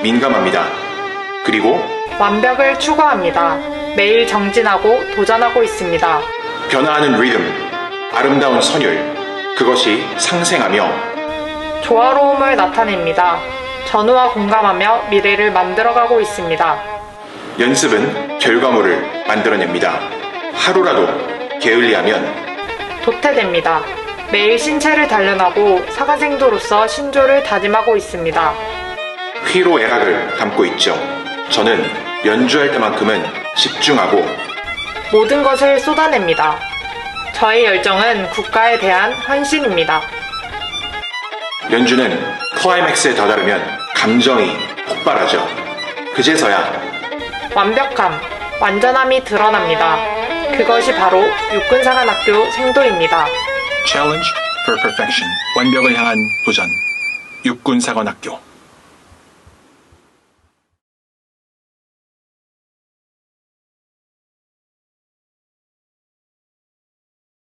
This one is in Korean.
민감합니다. 그리고 완벽을 추구합니다. 매일 정진하고 도전하고 있습니다. 변화하는 리듬, 아름다운 선율, 그것이 상생하며 조화로움을 나타냅니다. 전우와 공감하며 미래를 만들어가고 있습니다. 연습은 결과물을 만들어냅니다. 하루라도 게을리하면 도태됩니다. 매일 신체를 단련하고 사과생도로서 신조를 다짐하고 있습니다. 희로애락을 담고 있죠. 저는 연주할 때만큼은 집중하고 모든 것을 쏟아냅니다. 저의 열정은 국가에 대한 헌신입니다. 연주는 클라이맥스에 다다르면 감정이 폭발하죠. 그제서야 완벽함, 완전함이 드러납니다. 그것이 바로 육군사관학교 생도입니다. Challenge for Perfection. 완벽을 향한 도전. 육군사관학교.